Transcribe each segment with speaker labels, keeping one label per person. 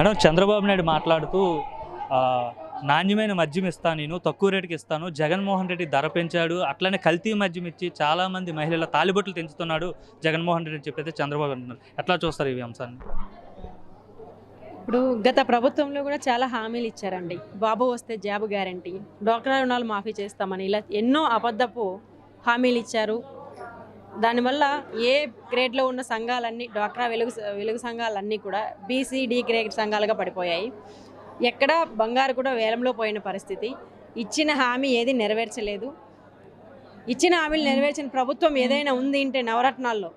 Speaker 1: Madam Chandrababu Naidu మాట్లాడుతూ నాణ్యమైన మద్యం ఇస్తాను నేను తక్కువ రేటుకి ఇస్తాను జగన్మోహన్ రెడ్డి ధర పెంచాడు అట్లనే కల్తీ మద్యం ఇచ్చి చాలా మంది మహిళల తాలిబొట్లు తెంచుతున్నాడు జగన్మోహన్ రెడ్డి అని చెప్పైతే చంద్రబాబు అంటున్నారు. ఎట్లా చూస్తారు ఈ అంశాన్ని?
Speaker 2: ఇప్పుడు గత ప్రభుత్వంలో కూడా చాలా హామీలు ఇచ్చారండి. బాబు వస్తే జాబ్ గ్యారంటీ డాక్టర్ రుణాలు మాఫీ చేస్తామని ఇలా ఎన్నో అబద్ధపు హామీలు ఇచ్చారు. దానివల్ల ఏ గ్రేడ్లో ఉన్న సంఘాలన్నీ డ్వాక్రా వెలుగు వెలుగు సంఘాలన్నీ కూడా బీసీ డి గ్రేడ్ సంఘాలుగా పడిపోయాయి. ఎక్కడ బంగారు కూడా వేలంలో పోయిన పరిస్థితి. ఇచ్చిన హామీ ఏది నెరవేర్చలేదు. ఇచ్చిన హామీలు నెరవేర్చిన ప్రభుత్వం ఏదైనా ఉంది అంటే నవరత్నాల్లో.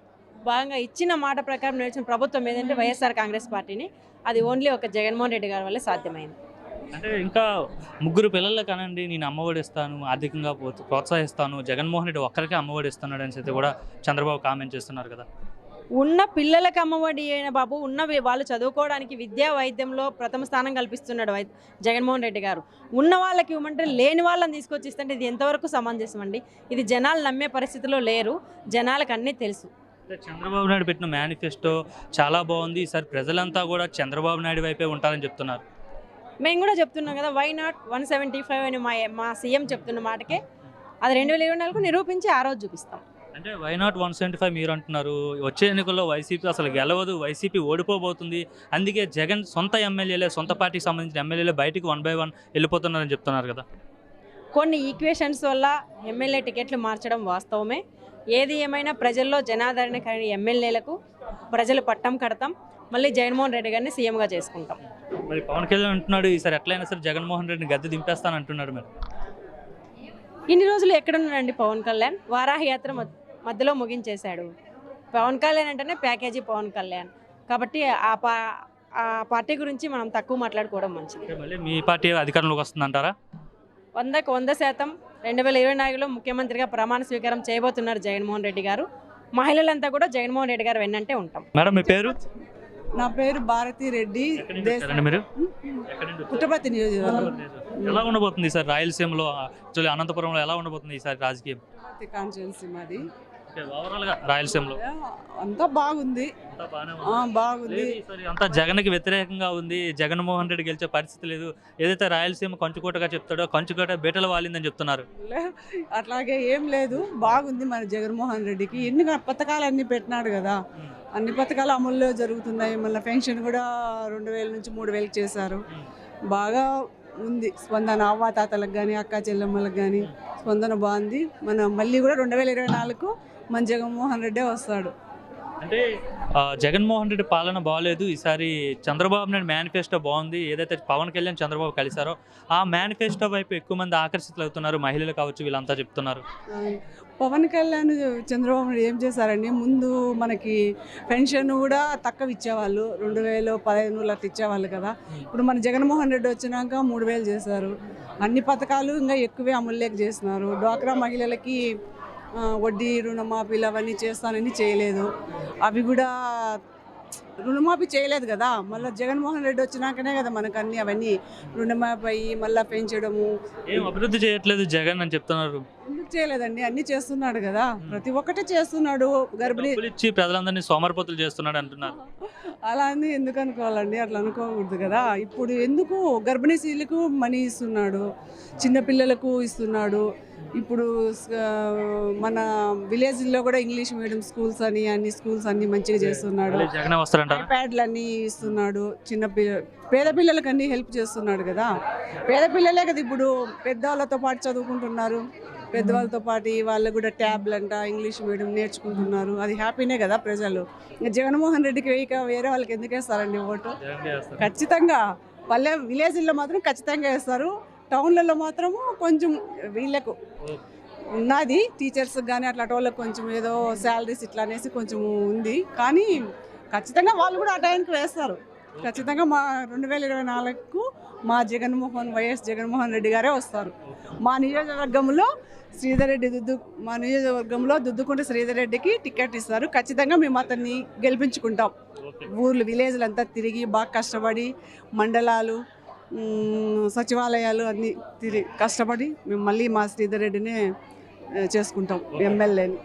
Speaker 2: భాగంగా ఇచ్చిన మాట ప్రకారం నెరవేర్చిన ప్రభుత్వం ఏదంటే వైఎస్ఆర్ కాంగ్రెస్ పార్టీని. అది ఓన్లీ ఒక జగన్మోహన్ రెడ్డి గారి వల్లే సాధ్యమైంది.
Speaker 1: అంటే ఇంకా ముగ్గురు పిల్లలకు అనండి నేను అమ్మఒడి ఇస్తాను ఆర్థికంగా ప్రోత్- ప్రోత్సహిస్తాను. జగన్మోహన్ రెడ్డి ఒక్కరికే అమ్మఒడి ఇస్తున్నాడు అని చెప్పి కూడా చంద్రబాబు కామెంట్ చేస్తున్నారు కదా.
Speaker 2: ఉన్న పిల్లలకు అమ్మఒడి అయిన బాబు ఉన్న వాళ్ళు చదువుకోవడానికి విద్యా వైద్యంలో ప్రథమ స్థానం కల్పిస్తున్నాడు జగన్మోహన్ రెడ్డి గారు. ఉన్న వాళ్ళకి ఇవ్వమంటే లేని వాళ్ళని తీసుకొచ్చి ఇస్తుంటే ఇది ఎంతవరకు సమంజసం అండి? ఇది జనాలు నమ్మే పరిస్థితిలో లేరు జనాలకు అన్నీ తెలుసు.
Speaker 1: చంద్రబాబు నాయుడు పెట్టిన మేనిఫెస్టో చాలా బాగుంది. ఈసారి ప్రజలంతా కూడా చంద్రబాబు నాయుడు వైపే ఉంటారని చెప్తున్నారు.
Speaker 2: మేము కూడా చెప్తున్నాం కదా why not one seventy five అని మా మా సీఎం చెప్తున్న మాటకే అది రెండు వేల ఇరవై నాలుగు నిరూపించి ఆ రోజు చూపిస్తాం.
Speaker 1: అంటే why not one seventy five మీరు అంటున్నారు? వచ్చే ఎన్నికల్లో వైసీపీ అసలు గెలవదు వైసీపీ ఓడిపోబోతుంది. అందుకే జగన్ సొంత ఎమ్మెల్యేలే సొంత పార్టీకి సంబంధించిన ఎమ్మెల్యేలే బయటికి వన్ బై వన్ వెళ్ళిపోతున్నారని చెప్తున్నారు కదా.
Speaker 2: కొన్ని ఈక్వేషన్స్ వల్ల ఎమ్మెల్యే టికెట్లు మార్చడం వాస్తవమే. ఏది ఏమైనా ప్రజల్లో జనాదరణ కలిగిన ఎమ్మెల్యేలకు ప్రజలు పట్టం కడతాం. మళ్ళీ జగన్మోహన్ రెడ్డి గారిని సీఎంగా చేసుకుంటాం.
Speaker 1: మరి పవన్ కళ్యాణ్ అంటున్నాడు ఈసారి ఎట్లయినా సరే జగన్మోహన్ రెడ్డిని గద్దె దింపేస్తాను అంటున్నాడు మరి.
Speaker 2: ఇన్ని రోజులు ఎక్కడున్నాడండి పవన్ కళ్యాణ్? వారాహి యాత్ర మధ్య- మధ్యలో ముగించేశాడు. పవన్ కళ్యాణ్ అంటేనే ప్యాకేజీ పవన్ కళ్యాణ్. కాబట్టి ఆ పా ఆ పార్టీ గురించి మనం తక్కువ మాట్లాడుకోవడం మంచిది.
Speaker 1: మళ్ళీ మీ పార్టీ అధికారంలోకి వస్తుందంటారా?
Speaker 2: వందకు వంద శాతం రెండు వేల ఇరవై నాలుగులో ముఖ్యమంత్రిగా ప్రమాణ స్వీకారం చేయబోతున్నారు జగన్మోహన్ రెడ్డి గారు. మహిళలంతా కూడా జగన్మోహన్ రెడ్డి గారు వెన్నంటే ఉంటాం.
Speaker 1: మేడం మీ పేరు?
Speaker 3: నా పేరు భారతి రెడ్డి.
Speaker 1: మీరు?
Speaker 3: పుట్టపర్తి నియోజకవర్గం.
Speaker 1: ఎలా ఉండబోతుంది ఈసారి రాయలసీమలో యాక్చువల్లీ అనంతపురంలో ఎలా ఉండబోతుంది ఈసారి రాజకీయం?
Speaker 3: కాన్స్టిట్యున్సీ మాది.
Speaker 1: రాయలసీమలో.
Speaker 3: అంతా బాగుంది. బాగుంది.
Speaker 1: అంతా జగన్కి వ్యతిరేకంగా ఉంది. జగన్మోహన్ రెడ్డి గెలిచే పరిస్థితి లేదు. ఏదైతే రాయలసీమ కంచుకోటగా చెప్తాడో కంచుకోట బీటలు వాలిందని చెప్తున్నారు.
Speaker 3: అట్లాగే ఏం లేదు. బాగుంది మన జగన్మోహన్ రెడ్డికి. ఎన్ని పథకాలు అన్ని పెట్టినాడు కదా. అన్ని పథకాలు అమల్లో జరుగుతున్నాయి. మళ్ళీ పెన్షన్ కూడా రెండు వేల నుంచి మూడు వేలకు చేశారు. బాగా ఉంది. స్పందన అవ్వ తాతలకు కానీ అక్క చెల్లెమ్మలకు కానీ స్పందన బాగుంది. మన మళ్ళీ కూడా రెండు వేల ఇరవై నాలుగు మన జగన్మోహన్ రెడ్డే వస్తాడు.
Speaker 1: అంటే జగన్మోహన్ రెడ్డి పాలన బాగాలేదు ఈసారి చంద్రబాబు నాయుడు మేనిఫెస్టో బాగుంది. ఏదైతే పవన్ కళ్యాణ్ చంద్రబాబు కలిశారో ఆ మేనిఫెస్టో వైపు ఎక్కువ మంది ఆకర్షితులు అవుతున్నారు మహిళలు కావచ్చు వీళ్ళంతా చెప్తున్నారు.
Speaker 3: పవన్ కళ్యాణ్ చంద్రబాబు నాయుడు ఏం చేశారండి? ముందు మనకి పెన్షన్ కూడా తక్కువ ఇచ్చేవాళ్ళు. రెండు వేలు పదహైదు వందలు అట్లా ఇచ్చేవాళ్ళు కదా. ఇప్పుడు మన జగన్మోహన్ రెడ్డి వచ్చినాక మూడు వేలు చేశారు. అన్ని పథకాలు ఇంకా ఎక్కువే అమలులోకి చేస్తున్నారు. డ్వాక్రా మహిళలకి వడ్డీ రుణమాఫీలు అవన్నీ చేస్తానని చేయలేదు. అవి కూడా రుణమాఫీ చేయలేదు కదా. మళ్ళీ జగన్మోహన్ రెడ్డి వచ్చినాకనే కదా మనకు అన్ని అవన్నీ రుణమాఫీ అయ్యి మళ్ళీ పెంచడము.
Speaker 1: ఏం అభివృద్ధి చేయట్లేదు జగన్ అని చెప్తున్నారు.
Speaker 3: ఎందుకు చేయలేదండి? అన్ని చేస్తున్నాడు కదా. ప్రతి ఒక్కటి చేస్తున్నాడు. గర్భిణీ
Speaker 1: ఇచ్చి ప్రజలందరినీ సోమరిపోతులు చేస్తున్నాడు అంటున్నారు.
Speaker 3: అలా అని ఎందుకు అనుకోవాలండి? అట్లా అనుకోకూడదు కదా. ఇప్పుడు ఎందుకు గర్భిణీ స్త్రీలకు మనీ ఇస్తున్నాడు? చిన్నపిల్లలకు ఇస్తున్నాడు? ఇప్పుడు మన విలేజ్లో కూడా ఇంగ్లీష్ మీడియం స్కూల్స్ అని అన్ని స్కూల్స్ అన్ని మంచిగా చేస్తున్నాడు. ఐప్యాడ్లు అన్నీ ఇస్తున్నాడు. చిన్న పేద పిల్లలకు అన్ని హెల్ప్ చేస్తున్నాడు కదా. పేద పిల్లలే కదా ఇప్పుడు పెద్దవాళ్ళతో పాటు చదువుకుంటున్నారు. పెద్దవాళ్ళతో పాటు వాళ్ళకు కూడా ట్యాబ్లు అంట ఇంగ్లీష్ మీడియం నేర్చుకుంటున్నారు. అది హ్యాపీనే కదా ప్రజలు. జగన్మోహన్ రెడ్డికి వేయక వేరే వాళ్ళకి ఎందుకు వేస్తారండి ఓటు. ఖచ్చితంగా. పల్లె విలేజ్లో మాత్రం ఖచ్చితంగా వేస్తారు. టౌన్లలో మాత్రము కొంచెం వీళ్ళకు ఉన్నది. టీచర్స్ కానీ అట్లాంటి వాళ్ళకి కొంచెం ఏదో శాలరీస్ ఇట్లా అనేసి కొంచెం ఉంది. కానీ ఖచ్చితంగా వాళ్ళు కూడా ఆ టైంకి వేస్తారు. ఖచ్చితంగా మా రెండు వేల ఇరవై నాలుగుకు మా జగన్మోహన్ వైఎస్ జగన్మోహన్ రెడ్డి గారే వస్తారు. మా నియోజకవర్గంలో శ్రీధర్ రెడ్డి దుద్దు మా నియోజకవర్గంలో దుద్దుకుంట శ్రీధర్ రెడ్డికి టికెట్ ఇస్తారు. ఖచ్చితంగా మేము అతన్ని గెలిపించుకుంటాం. ఊర్లు విలేజ్లు అంతా తిరిగి బాగా కష్టపడి మండలాలు సచివాలయాలు అన్నీ తిరిగి కష్టపడి మేము మళ్ళీ మా శ్రీధర్ రెడ్డినే చేసుకుంటాం ఎమ్మెల్యేని.